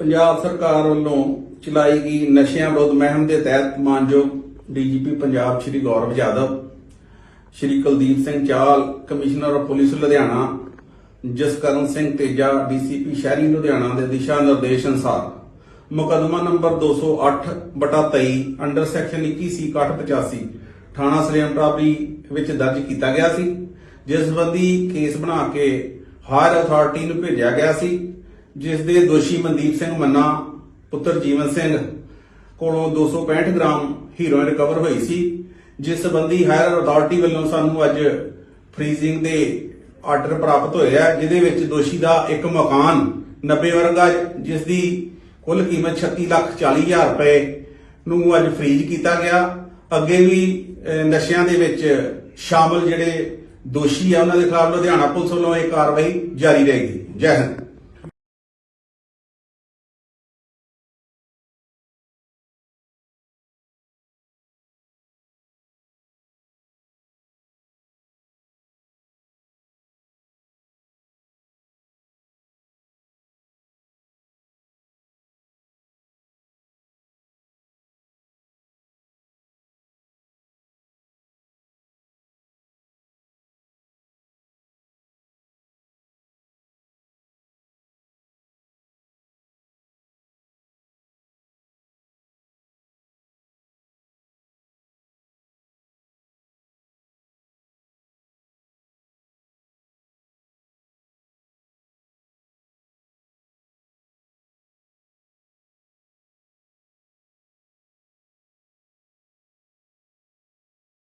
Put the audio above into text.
ਪੰਜਾਬ ਸਰਕਾਰ ਵੱਲੋਂ ਚਲਾਈ ਗਈ ਨਸ਼ਿਆਂ ਵਿਰੁੱਧ ਮੁਹਿੰਮ ਦੇ ਤਹਿਤ ਮਾਨਯੋਗ DGP Punjab Shri Gaurav Yadav, Shri Kuldeep Singh Chahal commissioner of police Ludhiana, Jaskaran Singh Teja, DCP ਸ਼ਹਿਰੀ ਲੁਧਿਆਣਾ ਦੇ ਦਿਸ਼ਾ ਨਿਰਦੇਸ਼ ਅਨੁਸਾਰ ਮੁਕੱਦਮਾ ਨੰਬਰ 208 ਬਟਾ 23 ਅੰਡਰ ਸੈਕਸ਼ਨ 21 ਸੀ 8185 ਥਾਣਾ ਸਲੇਮ ਵਿੱਚ ਦਰਜ ਕੀਤਾ ਗਿਆ ਸੀ, ਜਿਸ ਸੰਬੰਧੀ ਕੇਸ ਬਣਾ ਕੇ ਹਾਇਰ ਅਥਾਰਟੀ ਨੂੰ ਭੇਜਿਆ ਗਿਆ ਸੀ। ਜਿਸ ਦੇ ਦੋਸ਼ੀ ਮਨਦੀਪ ਸਿੰਘ ਮੰਨਾ, ਪੁੱਤਰ ਜੀਵਨ ਸਿੰਘ ਕੋਲੋਂ 265 ਗ੍ਰਾਮ ਹੀਰੋਇਨ ਰਿਕਵਰ ਹੋਈ ਸੀ, ਜਿਸ ਸੰਬੰਧੀ ਹਾਇਰ ਅਥਾਰਟੀ ਵੱਲੋਂ ਸਾਨੂੰ ਅੱਜ ਫ੍ਰੀਜ਼ਿੰਗ ਦੇ ਆਰਡਰ ਪ੍ਰਾਪਤ ਹੋਏ ਆ ਜਿਹਦੇ ਵਿੱਚ ਦੋਸ਼ੀ ਦਾ ਇੱਕ ਮਕਾਨ 90 ਵਰਗਾ ਜਿਸ ਦੀ ਕੁੱਲ ਕੀਮਤ 36 ਲੱਖ 40 ਹਜ਼ਾਰ ਰੁਪਏ ਨੂੰ ਅੱਜ ਫ੍ਰੀਜ਼ ਕੀਤਾ ਗਿਆ। ਅੱਗੇ ਵੀ ਨਸ਼ਿਆਂ ਦੇ ਵਿੱਚ ਸ਼ਾਮਲ ਜਿਹੜੇ ਦੋਸ਼ੀ ਆ, ਉਹਨਾਂ ਦੇ ਖਿਲਾਫ ਲੁਧਿਆਣਾ ਪੁਲਿਸ ਵੱਲੋਂ ਇਹ ਕਾਰਵਾਈ ਜਾਰੀ ਰਹੇਗੀ। ਜੈ ਹਿੰਦ।